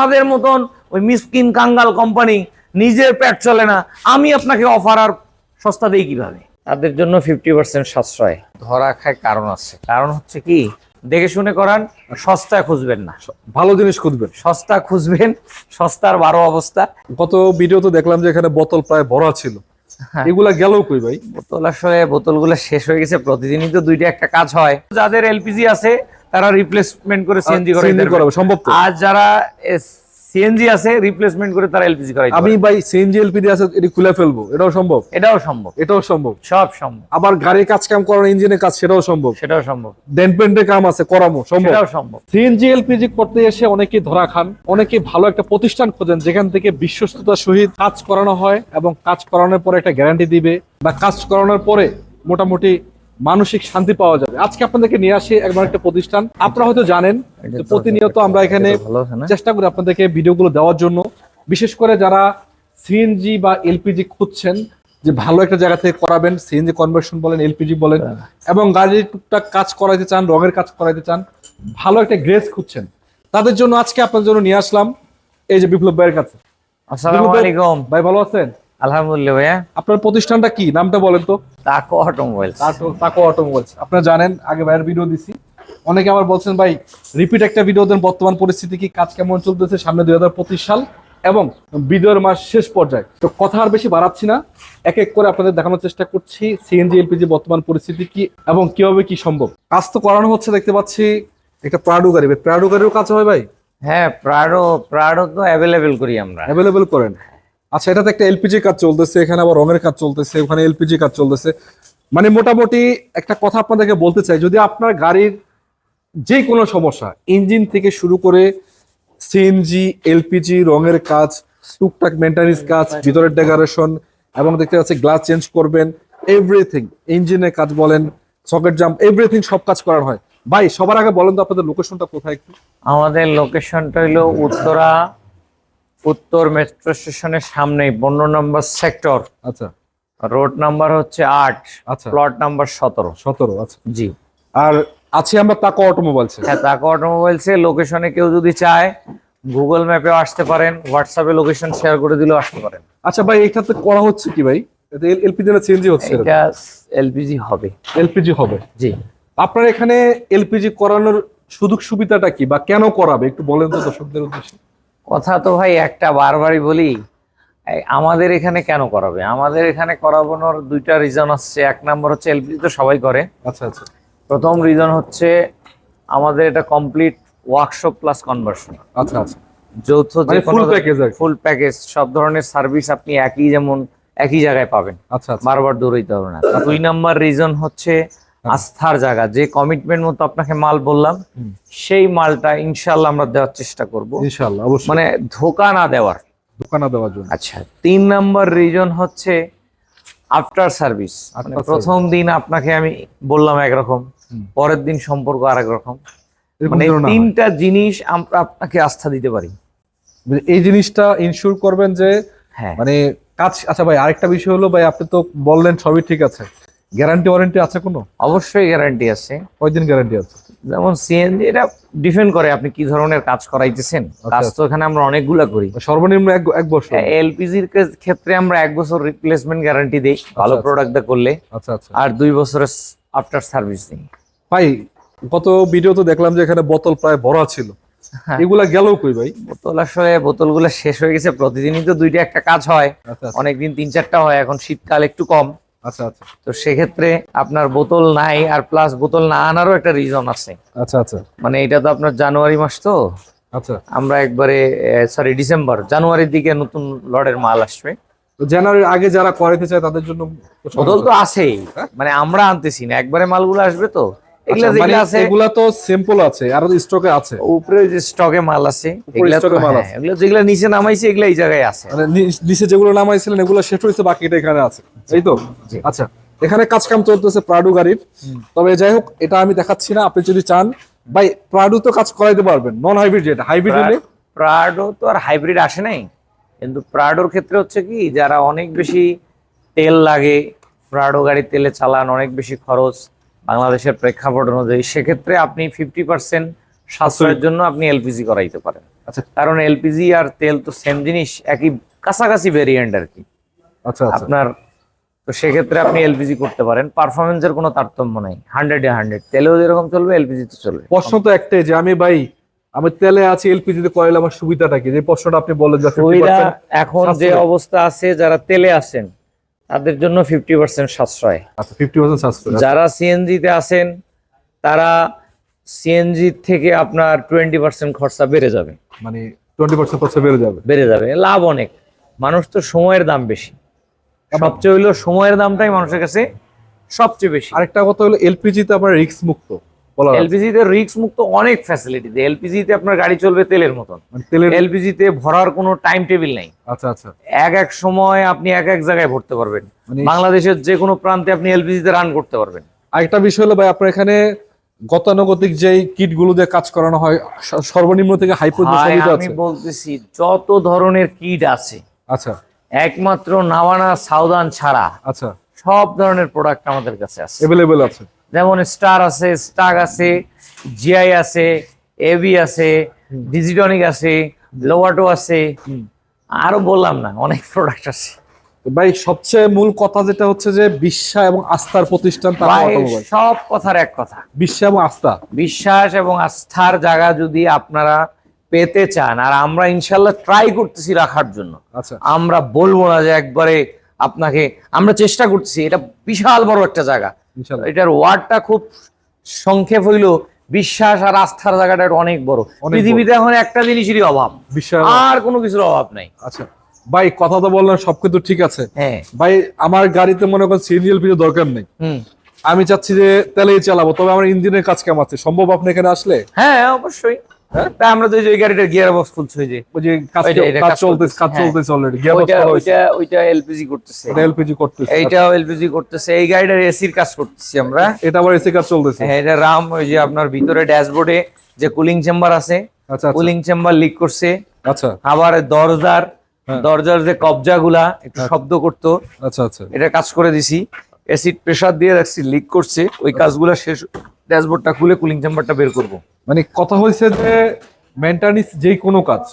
আমাদের মতন ওই মিসকিন কাঙ্গাল কোম্পানি নিজের পেট চলে না। আমি আপনাকে অফার আর সস্তা দিই কীভাবে? তাদের জন্য ফিফটি পার্সেন্ট সাশ্রয়। ধরা খায় কারণ আছে। কারণ হচ্ছে কি? দেখে শুনে করান সস্তা খুঁজবেন না। ভালো জিনিস খুঁজবেন। সস্তা খুঁজবেন সস্তার বারো অবস্থা। গত ভিডিও তো দেখলাম যে এখানে বোতল প্রায় ভরা ছিল। হ্যাঁ। এগুলা গেল কই ভাই? বোতল আসলে বোতলগুলো শেষ হয়ে গেছে। প্রতিদিনই তো দুইটা একটা কাজ হয়। যাদের এলপিজি আছে তারা রিপ্লেসমেন্ট করে সিএনজি করে সম্ভব? আর যারা সিএনজি আছে রিপ্লেসমেন্ট করে তারা এলপিজি করে আমি ভাই সিএনজি এলপিডি আছে এটি খুলে ফেলব এটাও সম্ভব। এটাও সম্ভব। এটাও সম্ভব। সব সম্ভব। আবার গাড়ির কাজ কাম করানো ইঞ্জিনের কাজ সেটাও সম্ভব। সেটাও সম্ভব। ডেন্ট পেন্টের কাম আছে করামো সম্ভব। সেটাও সম্ভব। সিএনজি এলপিজি করতে এসে অনেকে ধরা খান অনেকে ভালো একটা প্রতিষ্ঠান খোঁজেন যেখান থেকে বিশ্বস্ততার সহিত কাজ করানো হয় এবং কাজ করানোর পরে একটা গ্যারান্টি দিবে বা কাজ করানোর পরে মোটামুটি মানসিক শান্তি পাওয়া যাবে। আজকে আপনাদেরকে নিয়ে আসি একবার একটা প্রতিষ্ঠান। আপনারা হয়তো জানেন প্রতিনিয়ত আমরা এখানে না? চেষ্টা করি আপনাদেরকে ভিডিওগুলো দেওয়ার জন্য। বিশেষ করে যারা সিএনজি বা এলপিজি খুঁজছেন যে ভালো একটা জায়গা থেকে করাবেন সিএনজি কনভার্সন বলেন এলপিজি বলেন এবং গাড়ির টুকটাক কাজ করাইতে চান রঙের কাজ করাইতে চান ভালো একটা গ্রেস খুঁজছেন। তাদের জন্য আজকে আপনার জন্য নিয়ে আসলাম এই যে বিপ্লব ভাইয়ের কাছে। আসসালামু আলাইকুম। ভাই ভালো আছেন? আলহামদুলিল্লাহ ভাইয়া। আপনার প্রতিষ্ঠানটা কি? নামটা বলেন তো। তাকো অটোমোবাইলস তাকো- তাকো অটোমোবাইলস আপনারা জানেন আগে ভাইয়ের ভিডিও দিছি। অনেকে আবার বলছেন ভাই রিপিট একটা ভিডিও দেন বর্তমান পরিস্থিতি কি কাজ কেমন চলতেছে সামনে দুই হাজার পঁচিশ সাল? এবং ভিডিওর মাস শেষ পর্যায়ে। তো কথা আর বেশি বাড়াচ্ছি না। এক এক করে আপনাদের দেখানোর চেষ্টা করছি সিএনজি এলপিজি বর্তমান পরিস্থিতি কি এবং কীভাবে কি সম্ভব। কাজ তো করানো হচ্ছে দেখতে পাচ্ছি একটা প্রাডো গাড়ি। প্রাডো গাড়িরও কাজ হয় ভাই? হ্যাঁ প্রাডো প্রাডো তো অ্যাভেলেবেল করি আমরা। অ্যাভেলেবেল করেন। আচ্ছা এটাতে একটা এলপিজি কাজ চলতেছে এখানে আবার রঙের কাজ চলতেছে ওখানে এলপিজি কাজ চলতেছে। মানে মোটামুটি একটা কথা আপনাদেরকে বলতে চাই যদি আপনার গাড়ির যে কোনো সমস্যা ইঞ্জিন থেকে শুরু করে সিএনজি এলপিজি রঙের কাজ টুকটাক মেনটেন্যান্স কাজ ভিতরের ডেকোরেশন এবং দেখতে পাচ্ছি গ্লাস চেঞ্জ করবেন এভরিথিং ইঞ্জিনের কাজ বলেন সকেট জাম্প এভরিথিং সব কাজ করার হয়। ভাই সবার আগে বলেন তো আপনাদের লোকেশনটা কোথায় একটু? আমাদের লোকেশনটা হলো উত্তরা উত্তর মেট্রো স্টেশনের সামনে পনেরো নম্বর সেক্টর আচ্ছা। রোড নাম্বার হচ্ছে আট আচ্ছা। প্লট নাম্বার সতেরো। সতেরো আচ্ছা। জি। আর আছি আমরা তাকো অটোমোবাইলস হ্যাঁ তাকে অটোমোবাইলসে লোকেশনে কেউ যদি চায় গুগল ম্যাপেও আসতে পারেন হোয়াটসঅ্যাপে লোকেশন শেয়ার করে দিলেও আসতে পারেন। আচ্ছা ভাই এটাতে করা হচ্ছে কি ভাই? এতে এলপিজি না সিএনজি হচ্ছে? এটা এলপিজি হবে। এলপিজি হবে? জি। আপনার এখানে এলপিজি করানোর সুযোগ সুবিধাটা কি? বা কেন করাবে? একটু বলেন তো দর্শকদের উদ্দেশ্যে। কথা তো ভাই একটা বারবারই বলি আমাদের এখানে কেন করাবে? আমাদের এখানে করানোর দুইটা রিজন আসছে। এক নম্বর হচ্ছে এলপিজি তো সবাই করে। আচ্ছা আচ্ছা। প্রথম রিজন হচ্ছে আমাদের এটা কমপ্লিট ওয়ার্কশপ প্লাস কনভার্সন আচ্ছা আচ্ছা। যৌথ যে মানে প্যাকেজ ফুল প্যাকেজ সব ধরনের সার্ভিস আপনি একই যেমন একই জায়গায় পাবেন। আচ্ছা আচ্ছা। বারবার দৌড়াইতে হবে না। দুই নাম্বার রিজন হচ্ছে আস্থার জায়গা যে কমিটমেন্ট মতো আপনাকে মাল বললাম সেই মালটা ইনশাল্লাহ আমরা দেওয়ার চেষ্টা করব। ইনশাআল্লাহ অবশ্যই। মানে ধোকা না দেওয়ার। দোকানা দেওয়ার জন্য। আচ্ছা তিন নাম্বার রিজন হচ্ছে আফটার সার্ভিস মানে প্রথম দিন আপনাকে আমি বললাম একরকম পরের দিন সম্পর্ক আরেক রকম মানে না হয়। তিনটা জিনিস আমরা আপনাকে আস্থা দিতে পারি। মানে এই জিনিসটা ইনশিওর করবেন যে হ্যাঁ। মানে কাজ আচ্ছা ভাই আরেকটা বিষয় হলো ভাই আপনি তো বললেন সবই ঠিক আছে। গ্যারান্টি ওয়ারেন্টি আছে কোনো? অবশ্যই গ্যারান্টি আছে। কয়দিন গ্যারান্টি আছে? যেমন সিএনজি এটা ডিপেন্ড করে আপনি কি ধরনের কাজ করাইতেছেন। কাজ তো এখানে আমরা অনেকগুলা করি। সর্বনিম্ন এক এক বছর? এলপিজির ক্ষেত্রে আমরা এক বছর রিপ্লেসমেন্ট গ্যারান্টি দেই ভালো আচ্ছা। প্রোডাক্ট করলে। আচ্ছা আচ্ছা। আর দুই বছরের আফটার সার্ভিস দিই। ভাই গত ভিডিও তো দেখলাম যে এখানে বোতল প্রায় ভরা ছিল। হ্যাঁ। এগুলা গেল কই ভাই? বোতল আসলে বোতলগুলো শেষ হয়ে গেছে প্রতিদিনই তো দুইটা একটা কাজ হয়। আচ্ছা অনেকদিন তিন চারটা হয় এখন শীতকাল একটু কম। আচ্ছা আচ্ছা। তো সেক্ষেত্রে আপনার বোতল নাই আর প্লাস বোতল না আনারও একটা রিজন আছে। আচ্ছা আচ্ছা। মানে এটা তো আপনার জানুয়ারি মাস তো। আচ্ছা। আমরা একবারে সরি ডিসেম্বর জানুয়ারির দিকে নতুন লটের মাল আসবে। জানুয়ারির আগে যারা করাইতে চায় তাদের জন্য বোতল তো আছেই। মানে আমরা আনতেছি না একবারে মালগুলো আসবে তো। এগুলা আচ্ছা, মানে যেগুলো আছে এগুলা তো আছে আর স্টকে আছে। উপরে যে স্টকে মাল আছে এগুলা মাল হ্যাঁ, আছে। এগুলো যেগুলো নিচে নামাইছে এগুলো এই জায়গায় আছে। মানে নিচে যেগুলো নামাইছিলেন এগুলো শেষ হয়েছে বাকিটা এখানে আছে। এই তো? আচ্ছা এখানে কাজ কাম চলতেছে প্রাডু গাড়ির। তবে যাই হোক এটা আমি দেখাচ্ছি না আপনি যদি চান ভাই প্রাডু তো কাজ করাইতে পারবেন নন হাইব্রিড যেটা হাইব্রিড হলে? প্রাডো তো আর হাইব্রিড আসে নাই কিন্তু প্রাডোর ক্ষেত্রে হচ্ছে কি যারা অনেক বেশি তেল লাগে প্রাডো গাড়ি তেলে চালান অনেক বেশি খরচ বাংলাদেশের প্রেক্ষাপট অনুযায়ী সেক্ষেত্রে আপনি ফিফটি পার্সেন্ট সাশ্রয়ের জন্য আপনি এলপিজি করাইতে পারেন। আচ্ছা। কারণ এলপিজি আর তেল তো সেম জিনিস একই কাছাকাছি ভেরিয়েন্ট আর কি। আচ্ছা আচ্ছা। আপনার তো সেক্ষেত্রে আপনি এলপিজি করতে পারেন। পারফরমেন্সের কোনো তারতম্য নাই। হান্ড্রেড এ হান্ড্রেড। তেলেও যেরকম চলবে এলপিজি তো চলবে। প্রশ্ন তো একটাই যে আমি ভাই আমি তেলে আছি এলপিজি তে করাইলে আমার সুবিধাটা কি? যে প্রশ্নটা আপনি বললেন যে সুবিধা এখন যে অবস্থা আছে যারা তেলে আছেন তাদের জন্য ফিফটি পার্সেন্ট সাশ্রয়। আচ্ছা ফিফটি পার্সেন্ট সাশ্রয়। যারা সিএনজি তে আছেন তারা সিএনজি থেকে আপনার টোয়েন্টি পার্সেন্ট খরচা বেড়ে যাবে। মানে টোয়েন্টি পার্সেন্ট খরচা বেড়ে যাবে। বেড়ে যাবে। লাভ অনেক। মানুষ তো সময়ের দাম বেশি। সবচেয়ে। হইল সময়ের দামটাই মানুষের কাছে সবচেয়ে বেশি। আরেকটা কথা হলো এলপিজি তে আপনার রিস্ক মুক্ত বলা যায়। রিক্স মুক্ত অনেক ফ্যাসিলিটি এলপিজি তে আপনার গাড়ি চলবে তেলের মতন। মানে তেলের এলপিজি তে ভরার কোনো টাইম টেবিল নাই। আচ্ছা আচ্ছা। এক এক সময় আপনি এক এক জায়গায় ভরতে পারবেন। মানে বাংলাদেশের যে কোনো প্রান্তে আপনি এলপিজি তে রান করতে পারবেন। আরেকটা বিষয় হলো ভাই আপনার এখানে গতানুগতিক যেই কিটগুলো দিয়ে কাজ করানো হয় সর্বনিম্ন থেকে হাই পর্যন্ত আমি বলতেছি যত ধরনের কিট আছে আচ্ছা। একমাত্র নাওয়ানা সাউদান ছাড়া আচ্ছা। সব ধরনের প্রোডাক্ট আমাদের কাছে আছে। এভেলেবেল আছে। যেমন স্টার আছে স্টাক আছে জিআই আছে এবি আছে ডিজিটনিক আছে লোয়াটো আছে। আরও বললাম না অনেক প্রোডাক্ট আছে। ভাই সবচেয়ে মূল কথা যেটা হচ্ছে যে বিশ্বাস এবং আস্থার প্রতিষ্ঠান সব কথার এক কথা। বিশ্বাস এবং আস্থা। বিশ্বাস এবং আস্থার জায়গা যদি আপনারা পেতে চান। আর আমরা ইনশাল্লাহ ট্রাই করতেছি রাখার জন্য। আচ্ছা। আমরা বলব না যে একবারে আপনাকে আমরা চেষ্টা করতেছি। এটা বিশাল বড় একটা জায়গা। এটার ওয়ার্ডটা খুব সংক্ষেপ হইল বিশ্বাস আর আস্থার জায়গাটা অনেক বড়। পৃথিবীতে এখন একটা জিনিসেরই অভাব। বিশ্বাস। আর কোনো কিছুর অভাব নাই। আচ্ছা। ভাই কথা তো বললেন সবকিছু ঠিক আছে। হ্যাঁ। ভাই আমার গাড়িতে মনে করেন সিরিয়াল পিজে দরকার নেই। আমি চাচ্ছি যে তেলেই চালাবো তবে আমার ইঞ্জিনের কাজ কেমন আছে? সম্ভব আপনি এখানে আসলে? হ্যাঁ অবশ্যই। তাই আমরা যে ওই গাড়িটার গিয়ার বক্স খুলছি ওই যে ওই যে কাজ চলতেছে কাজ হ্যাঁ। চলতেছে অলরেডি গিয়ার ওইটা ওইটা ওইটা এলপিজি করতেছে। এটা এলপিজি করতেছে। এইটাও এলপিজি করতেছে এই গাড়িটার এসির কাজ করতেছি আমরা। এটা আবার এসি কাজ চলতেছে। হ্যাঁ এটা রাম ওই যে আপনার ভিতরে ড্যাশবোর্ডে যে কুলিং চেম্বার আছে আচ্ছা আচ্ছা। কুলিং চেম্বার লিক করছে। আচ্ছা। আবার দরজার হ্যাঁ। দরজার যে কবজাগুলা একটু শব্দ করতো আচ্ছা আচ্ছা। এটা কাজ করে দিছি। অ্যাসিড প্রেসার দিয়ে রাখছি লিক করছে ওই কাজগুলা শেষ ড্যাশবোর্ডটা খুলে কুলিং চেম্বারটা বের করব। মানে কথা হয়েছে যে মেন্টানিস যেই কোনো কাজ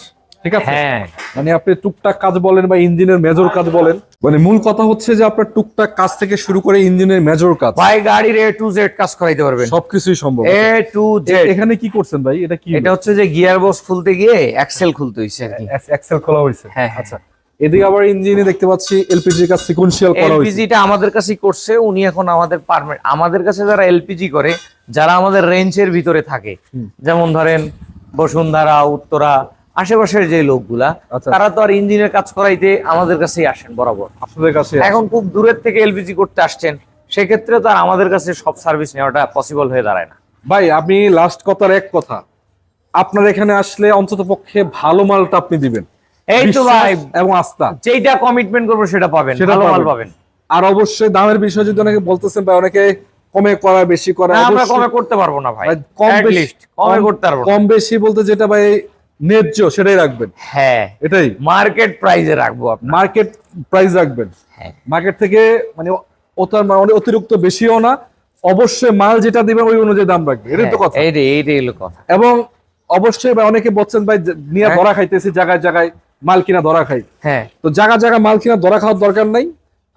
ঠিক আছে? হ্যাঁ। মানে আপনি টুকটাক কাজ বলেন বা ইঞ্জিনের মেজর কাজ বলেন মানে মূল কথা হচ্ছে যে আপনার টুকটাক কাজ থেকে শুরু করে ইঞ্জিনের মেজর কাজ। ভাই গাড়ির এ টু জেড কাজ করাইতে পারবেন। সবকিছুই সম্ভব এ টু জেড এখানে কি করছেন ভাই? এটা কি? এটা হচ্ছে যে গিয়ার বক্স খুলতে গিয়ে এক্সেল খুলতে হইছে আর কি। এক্সেল খোলা হয়েছে হ্যাঁ, হ্যাঁ। আচ্ছা। এদিকে আবার ইঞ্জিনে দেখতে পাচ্ছি এলপিজি কাজ সিকোয়েন্সিয়াল করা হয়েছে এলপিজিটা আমাদের কাছেই করছে উনি এখন আমাদের পারমিট আমাদের কাছে যারা এলপিজি করে যারা আমাদের রেঞ্জের ভিতরে থাকে। যেমন ধরেন বসুন্ধরা উত্তরা আশেপাশের যে লোকগুলা আচ্ছা। তারা তো আর ইঞ্জিনের কাজ করাইতে আমাদের কাছেই আসেন বরাবর। আপনাদের কাছে এখন খুব দূরের থেকে এলপিজি করতে আসছেন সেক্ষেত্রে তো আর আমাদের কাছে সব সার্ভিস নেওয়াটা পসিবল হয়ে দাঁড়ায় না। ভাই আপনি লাস্ট কথার এক কথা। আপনার এখানে আসলে অন্তত পক্ষে ভালো মালটা আপনি দিবেন। এই তো ভাই এবং আস্থা। যেইটা কমিটমেন্ট করব সেটা পাবেন ভালো মাল পাবেন। পাবেন। আর অবশ্যই দামের বিষয় যদি অনেকে বলতেছেন ভাই অনেকে কমে করা বেশি করা আমরা কমে করতে পারব না ভাই কম কমে করতে পারব কম বেশি বলতে যেটা ভাই ন্যায্য সেটাই রাখবেন। হ্যাঁ। এটাই। মার্কেট প্রাইজে রাখব মার্কেট প্রাইস রাখবেন। হ্যাঁ। মার্কেট থেকে মানে ওটার মানে অতিরিক্ত বেশিও না অবশ্যই মাল যেটা দিবেন ওই অনুযায়ী দাম রাখবে এটাই তো কথা। এইটাই এইটাই হলো কথা। এবং অবশ্যই ভাই অনেকে বলছেন ভাই নিয়ে হ্যাঁ। ধরা খাইতেছি জায়গায় জায়গায় মাল কিনা ধরা খাই। হ্যাঁ। তো জায়গা জায়গা মাল কিনা ধরা খাওয়ার দরকার নাই।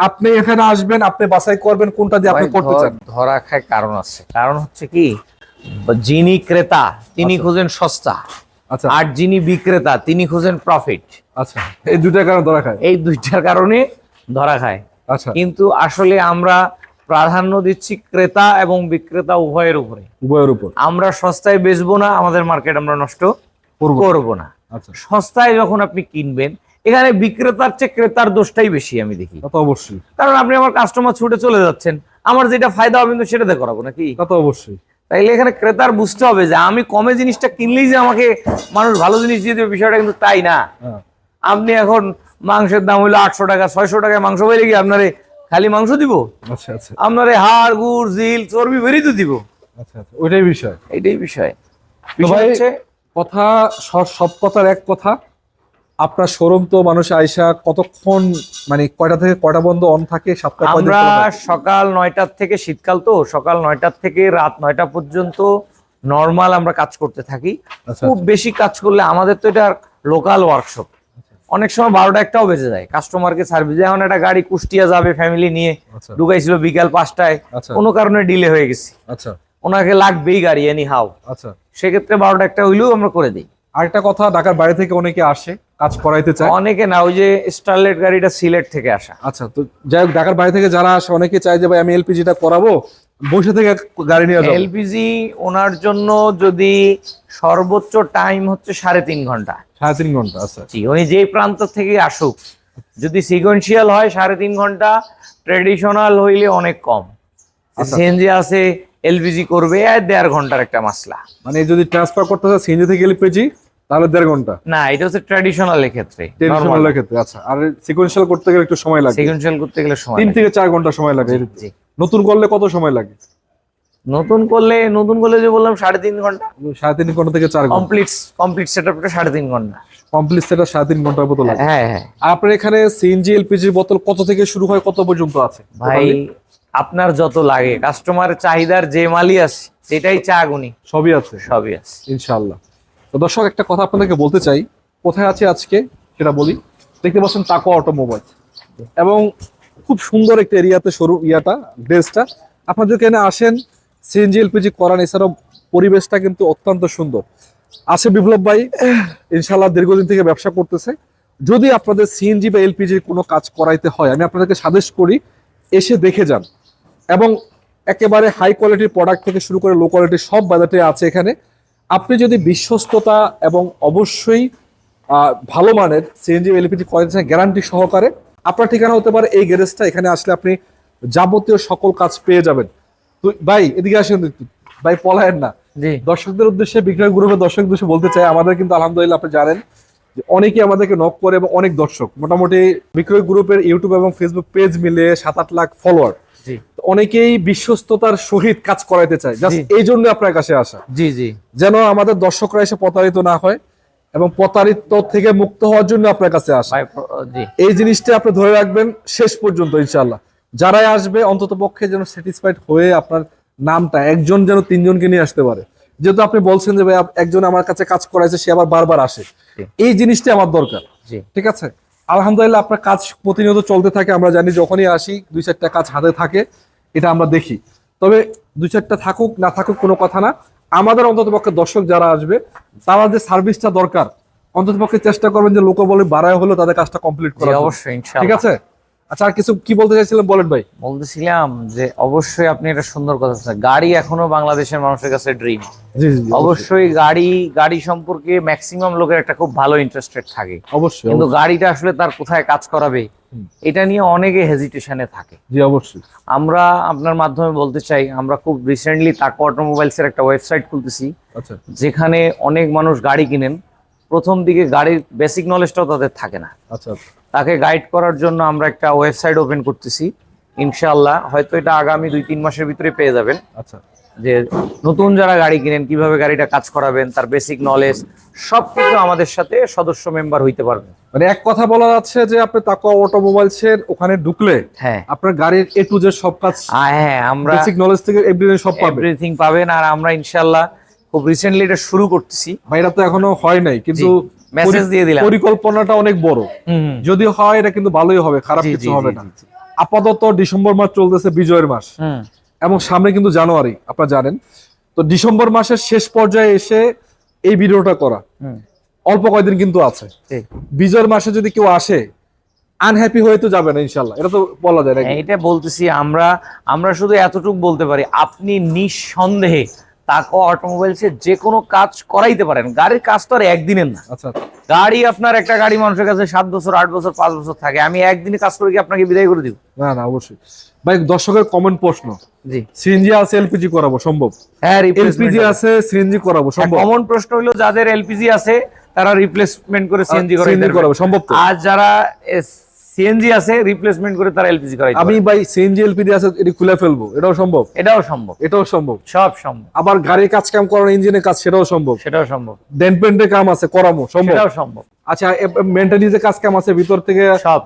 আপনি এখানে আসবেন আপনি বাছাই করবেন কোনটা দিয়ে আপনি করতে চান। ধরা খায় কারণ আছে। কারণ হচ্ছে কি যিনি ক্রেতা তিনি আচ্ছা। খোঁজেন সস্তা। আচ্ছা। আর যিনি বিক্রেতা তিনি খোঁজেন প্রফিট আচ্ছা এই দুইটার কারণে ধরা খায়? এই দুইটার কারণে ধরা খায়। আচ্ছা। কিন্তু আসলে আমরা প্রাধান্য দিচ্ছি ক্রেতা এবং বিক্রেতা উভয়ের উপরে। উভয়ের উপর। আমরা সস্তায় বেচবো না আমাদের মার্কেট আমরা নষ্ট করব করব না। আচ্ছা। সস্তায় যখন আপনি কিনবেন এখানে বিক্রেতার চেয়ে ক্রেতার দোষটাই বেশি আমি দেখি। তা তো অবশ্যই। কারণ আপনি আমার কাস্টমার ছুটে চলে যাচ্ছেন আমার যেটা ফায়দা হবে কিন্তু সেটাতে করাবো নাকি? তা তো অবশ্যই। তাইলে এখানে ক্রেতার বুঝতে হবে যে আমি কমে জিনিসটা কিনলেই যে আমাকে মানুষ ভালো জিনিস দিয়ে দেবে বিষয়টা কিন্তু তাই না। হ্যাঁ। আপনি এখন মাংসের দাম হইল আটশো টাকা ছয়শো টাকায় মাংস বেড়ে গিয়ে আপনারে খালি মাংস দিব? আচ্ছা আচ্ছা। আপনারে হাড় গুড় জিল চর্বি বেরিয়ে তো দিব। আচ্ছা আচ্ছা। ওইটাই বিষয়। এটাই বিষয়। তো বিষয় ভাই হচ্ছে কথা সব কথার এক কথা। আপনার শোরুম তো মানুষ আইসা কতক্ষণ মানে কয়টা থেকে কয়টা বন্ধ অন থাকে? সপ্তাহে আমরা সকাল নয়টার থেকে শীতকাল তো সকাল নয়টার থেকে রাত নয়টা পর্যন্ত নর্মাল আমরা কাজ করতে থাকি। আচ্ছা খুব বেশি কাজ করলে আমাদের তো এটা লোকাল ওয়ার্কশপ অনেক সময় বারোটা একটাও বেজে যায়। কাস্টমারকে সার্ভিস এখন একটা গাড়ি কুষ্টিয়া যাবে ফ্যামিলি নিয়ে আচ্ছা। ঢুকাইছিল বিকাল পাঁচটায়। আচ্ছা। কোনো কারণে ডিলে হয়ে গেছে। আচ্ছা। ওনাকে লাগবেই গাড়ি এনি হাও আচ্ছা। সেক্ষেত্রে বারোটা একটা হইলেও আমরা করে দিই। আরেকটা কথা ঢাকার বাইরে থেকে অনেকে আসে কাজ করাইতে চায়। অনেকে না ওই যে স্টারলেট গাড়িটা সিলেট থেকে আসা। আচ্ছা তো যাই হোক ঢাকার বাইরে থেকে যারা আসে অনেকে চায় যে ভাই আমি এলপিজিটা করাবো বসে থেকে গাড়ি নিয়ে যাব। এলপিজি ওনার জন্য যদি সর্বোচ্চ টাইম হচ্ছে সাড়ে তিন ঘণ্টা। সাড়ে তিন ঘণ্টা আচ্ছা। জি উনি যেই প্রান্ত থেকে আসুক যদি সিকোয়েন্সিয়াল হয় সাড়ে তিন ঘণ্টা ট্রেডিশনাল হইলে অনেক কম। আচ্ছা। সিএনজি আছে এলপিজি করবে আর দেড় ঘণ্টার একটা মাসলা। মানে যদি ট্রান্সফার করতে চায় সিএনজি থেকে এলপিজি তাহলে দেড় ঘণ্টা। না এটা হচ্ছে ট্র্যাডিশনাল এর ক্ষেত্রে ট্রেডিশনাল ক্ষেত্রে আচ্ছা। আর সিকোয়েন্সিয়াল করতে গেলে একটু সময় লাগে। সিকোয়েন্সিয়াল করতে গেলে সময় তিন থেকে চার ঘণ্টা সময় লাগে। নতুন করলে কত সময় লাগে? নতুন করলে নতুন করলে যে বললাম সাড়ে তিন ঘণ্টা। সাড়ে তিন ঘণ্টা থেকে চার ঘণ্টা। কমপ্লিট কমপ্লিট সেটআপটা সাড়ে তিন ঘণ্টা। কমপ্লিট সেটা সাড়ে তিন ঘণ্টার মতো লাগে। হ্যাঁ হ্যাঁ। আপনার এখানে সিএনজি এলপিজি বোতল কত থেকে শুরু হয় কত পর্যন্ত আছে? ভাই আপনার যত লাগে কাস্টমার চাহিদার যে মালই আছে সেটাই চা গুনি। সবই আছে। সবই আছে। ইনশাআল্লাহ। তো দর্শক একটা কথা আপনাদেরকে বলতে চাই কোথায় আছে আজকে সেটা বলি। দেখতে পাচ্ছেন তাকো অটোমোবাইল। এবং খুব সুন্দর একটা এরিয়াতে সরু ইয়াটা ড্রেসটা। আপনাদের এখানে আসেন সিএনজি এলপিজি করান এছাড়াও পরিবেশটা কিন্তু অত্যন্ত সুন্দর। আছে বিপ্লব ভাই ইনশাল্লাহ দীর্ঘদিন থেকে ব্যবসা করতেছে। যদি আপনাদের সিএনজি বা এলপিজির কোনো কাজ করাইতে হয় আমি আপনাদেরকে সাজেস্ট করি এসে দেখে যান। এবং একেবারে হাই কোয়ালিটির প্রোডাক্ট থেকে শুরু করে লো কোয়ালিটির সব বাজারে আছে এখানে। আপনি যদি বিশ্বস্ততা এবং অবশ্যই ভালো মানের সিএনজি এলপিজি চান গ্যারান্টি সহকারে আপনার ঠিকানা হতে পারে এই গ্যারেজটা এখানে আসলে আপনি যাবতীয় সকল কাজ পেয়ে যাবেন। ভাই এদিকে আসেন ভাই পলায়েন না। দর্শকদের উদ্দেশ্যে বিক্রয় গ্রুপের দর্শক উদ্দেশ্যে বলতে চাই আমাদের কিন্তু আলহামদুলিল্লাহ আপনি জানেন যে অনেকেই আমাদেরকে নক করে এবং অনেক দর্শক। মোটামুটি বিক্রয় গ্রুপের ইউটিউব এবং ফেসবুক পেজ মিলে সাত আট লাখ ফলোয়ার অনেকেই বিশ্বস্ততার সহিত কাজ করাইতে চায়। জাস্ট এই জন্য আপনার কাছে আসা। জি জি। যেন আমাদের দর্শকরা এসে প্রতারিত না হয় এবং প্রতারিত থেকে মুক্ত হওয়ার জন্য আপনার কাছে আসা। এই জিনিসটা আপনি ধরে রাখবেন শেষ পর্যন্ত ইনশাল্লাহ যারাই আসবে অন্তত পক্ষে যেন স্যাটিসফাইড হয়ে আপনার নামটা একজন যেন তিনজনকে নিয়ে আসতে পারে। যেহেতু আপনি বলছেন যে ভাই একজন আমার কাছে কাজ করাইছে সে আবার বারবার আসে। এই জিনিসটা আমার দরকার। ঠিক আছে? আলহামদুলিল্লাহ আপনার কাজ প্রতিনিয়ত চলতে থাকে। আমরা জানি যখনই আসি দুই চারটা কাজ হাতে থাকে। এটা আমরা দেখি। তবে দু চারটা থাকুক না থাকুক কোনো কথা না। আমাদের অন্তত পক্ষে দর্শক যারা আসবে তারা যে সার্ভিসটা দরকার অন্তত পক্ষে চেষ্টা করবেন যে লোক বলে বাড়ায় হলো তাদের কাজটা কমপ্লিট করা অবশ্যই ঠিক আছে? আচ্ছা আর কিছু কি বলতে চাইছিলেন? বলেন ভাই। বলতেছিলাম যে অবশ্যই আপনি এটা সুন্দর কথা বলছেন গাড়ি এখনও বাংলাদেশের মানুষের কাছে ড্রিম অবশ্যই গাড়ি গাড়ি সম্পর্কে ম্যাক্সিমাম লোকের একটা খুব ভালো ইন্টারেস্টেড থাকে। অবশ্যই কিন্তু গাড়িটা আসলে তার কোথায় কাজ করাবে এটা নিয়ে অনেকে হেজিটেশনে থাকে। জি অবশ্যই। আমরা আপনার মাধ্যমে বলতে চাই আমরা খুব রিসেন্টলি তাকো অটোমোবাইলস এর একটা ওয়েবসাইট খুলতেছি আচ্ছা। যেখানে অনেক মানুষ গাড়ি কিনেন। প্রথম দিকে গাড়ির বেসিক নলেজটাও তাদের থাকে না। আচ্ছা। তাকে গাইড করার জন্য আমরা একটা ওয়েবসাইট ওপেন করতেছি। ইনশাআল্লাহ হয়তো এটা আগামী দুই তিন মাসের ভিতরে পেয়ে যাবেন। আচ্ছা। যে নতুন যারা গাড়ি কিনেন কীভাবে গাড়িটা কাজ করাবেন তার বেসিক নলেজ সবকিছু আমাদের সাথে সদস্য মেম্বার হইতে পারবেন। মানে এক কথা বলা যাচ্ছে যে আপনি তাকো অটোমোবাইলস এর ওখানে ঢুকলে হ্যাঁ। আপনার গাড়ির এ টু জেড সব কাজ হ্যাঁ আমরা বেসিক নলেজ থেকে এভরিথিং সব পাবে এভরিথিং পাবেন আর আমরা ইনশাআল্লাহ খুব রিসেন্টলি এটা শুরু করতেছি। ভাই এটা তো এখনও হয় নাই কিন্তু মেসেজ দিয়ে দিলাম। পরিকল্পনাটা অনেক বড়। যদি হয় এটা কিন্তু ভালোই হবে খারাপ কিছু হবে না। আপাতত ডিসেম্বর মাস চলতেছে বিজয়ের মাস। এবং সামনে কিন্তু জানুয়ারি আপনারা জানেন। তো ডিসেম্বর মাসের শেষ পর্যায়ে এসে এই ভিডিওটা করা। অল্প কয়েকদিন কিন্তু আছে। বিজয়ের মাসে যদি কেউ আসে আনহ্যাপি হয়ে তো যাবে না ইনশাল্লাহ এটা তো বলা যায় নাকি? হ্যাঁ, এটা বলতেছি আমরা আমরা শুধু এতটুকু বলতে পারি আপনি নিঃসন্দেহে তাকো অটোমোবাইলস যে কোনো কাজ করাইতে পারেন। গাড়ির কাজ তো আর একদিনের না। আচ্ছা গাড়ি আপনার একটা গাড়ি মানুষের কাছে সাত বছর আট বছর পাঁচ বছর থাকে। আমি একদিনে কাজ করে কি আপনাকে বিদায় করে দিব? না না অবশ্যই। ভাই দর্শকের কমেন্ট প্রশ্ন। জি। সিএনজি আছে এলপিজি করাবো সম্ভব? হ্যাঁ এলপিজি আছে সিএনজি করাবো সম্ভব? কমন প্রশ্ন হলো যাদের এলপিজি আছে তারা রিপ্লেসমেন্ট করে সিএনজি করাবো সম্ভব আর যারা সিএনজি আছে রিপ্লেসমেন্ট করে তারা এলপিজি করাই আমি ভাই সিএনজি এলপিজি আছে এটি খুলে ফেলব এটাও সম্ভব? এটাও সম্ভব। এটাও সম্ভব? সব সম্ভব। আবার গাড়ির কাজ কাম করানো ইঞ্জিনের কাজ সেটাও সম্ভব? সেটাও সম্ভব। ডেন পেন্টের কাম আছে করামো সম্ভব? সেটাও সম্ভব। আচ্ছা মেন্টেনেন্সের কাজ কাম আছে ভিতর থেকে সব।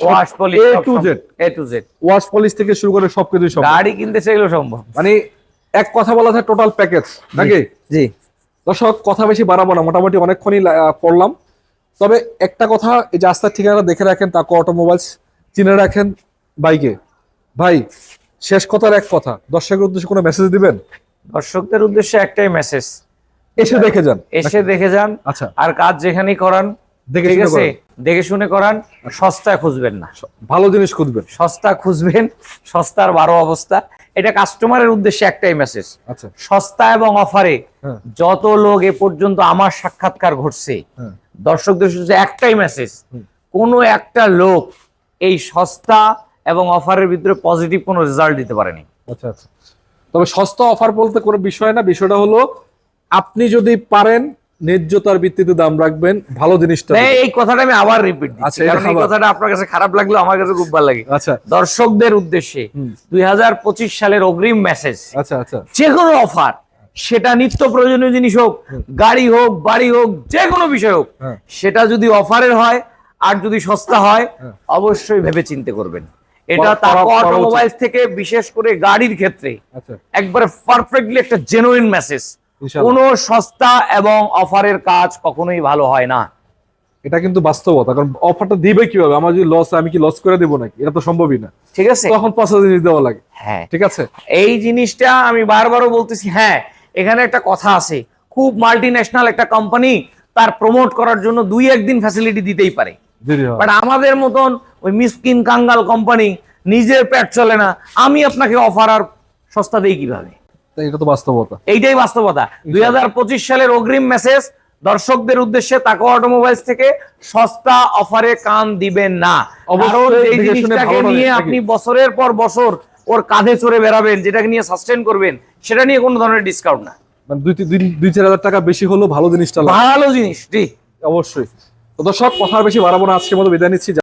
Wash polish A to Z। A to Z wash polish থেকে শুরু করে সবকিছু সম্ভব। গাড়ি কিনতে চাইলেও সম্ভব। মানে এক কথা বলা যায় টোটাল প্যাকেজ নাকি? জি। দর্শক কথা বেশি বাড়াবো না মোটামুটি অনেকক্ষণই করলাম তবে একটা কথা এই যে আস্থার ঠিকানা দেখে রাখেন তাকে অটোমোবাইলস চিনে রাখেন বাইকে। ভাই শেষ কথার এক কথা দর্শকের উদ্দেশ্যে কোনো মেসেজ দিবেন? দর্শকদের উদ্দেশ্যে একটাই মেসেজ এসে দেখে যান। এসে দেখে যান আচ্ছা। আর কাজ যেখানেই করান দেখে ঠিক আছে? করেন। দেখে শুনে করান সস্তায় খুঁজবেন না। ভালো জিনিস খুঁজবেন। সস্তা খুঁজবেন সস্তার বারো অবস্থা। এটা কাস্টমারের উদ্দেশ্যে একটাই মেসেজ আচ্ছা। সস্তা এবং অফারে হ্যাঁ। যত লোক এ পর্যন্ত আমার সাক্ষাৎকার ঘটছে হ্যাঁ। দর্শকদের শুধু একটাই মেসেজ কোনো একটা লোক এই সস্তা এবং অফারের ভিতরে পজিটিভ কোনো রেজাল্ট দিতে পারেনি। আচ্ছা আচ্ছা। তবে সস্তা অফার বলতে কোনো বিষয় না বিষয়টা হলো আপনি যদি পারেন ন্যায্যতার ভিত্তিতে দাম রাখবেন ভালো জিনিসটা এই- এই কথাটা আমি আবার রিপিট আচ্ছা, দিচ্ছি কারণ এই কথাটা আপনার কাছে খারাপ লাগল আমার কাছে খুব ভালো লাগে আচ্ছা দর্শকদের উদ্দেশ্যে হুম। দুই সালের অগ্রিম মেসেজ আচ্ছা আচ্ছা যে কোনো অফার সেটা নিত্য প্রয়োজনীয় জিনিস হোক গাড়ি হোক বাড়ি হোক যে কোনো বিষয় হোক হ্যাঁ। সেটা যদি অফারের হয় আর যদি সস্তা হয় হ্যাঁ। অবশ্যই ভেবে চিন্তে করবেন এটা তারপর অটোমোবাইলস থেকে বিশেষ করে গাড়ির ক্ষেত্রে আচ্ছা একবারে পারফেক্টলি একটা জেনুইন মেসেজ। কোনো সস্তা এবং অফারের কাজ কখনোই ভালো হয় না। এটা কিন্তু বাস্তবতা কারণ অফারটা দিবে কীভাবে? আমার যদি লস আমি কি লস করে দেবো নাকি? এটা তো সম্ভবই না। ঠিক আছে। তখন হাজার জিনিস দেওয়া লাগে। হ্যাঁ। ঠিক আছে? এই জিনিসটা আমি বারবারও বলতেছি হ্যাঁ এখানে একটা কথা আছে। খুব মাল্টি ন্যাশনাল একটা কোম্পানি তার প্রমোট করার জন্য দুই একদিন ফ্যাসিলিটি দিতেই পারে। বাট আমাদের মতন ওই মিসকিন কাঙ্গাল কোম্পানি নিজের পেট চলে না। আমি আপনাকে অফার আর সস্তা দেই কীভাবে? এটা তো বাস্তবতা। এইটাই বাস্তবতা। দুই সালের অগ্রিম মেসেজ দর্শকদের উদ্দেশ্যে তাকো অটোমোবাইলস থেকে সস্তা অফারে কান দিবেন না। কারণ এই জিনিসটাকে নিয়ে আপনি বছরের পর বছর ওর কাঁধে চড়ে বেড়াবেন যেটাকে নিয়ে সাস্টেন করবেন সেটা নিয়ে কোনো ধরনের ডিসকাউন্ট না। মানে দুই তিন- দুই- দুই চার হাজার টাকা বেশি হলেও ভালো জিনিসটা ভালো জিনিস জি। অবশ্যই। তো দর্শক কথা বেশি বাড়াবো না আজকের মতো বিদায় নিচ্ছি।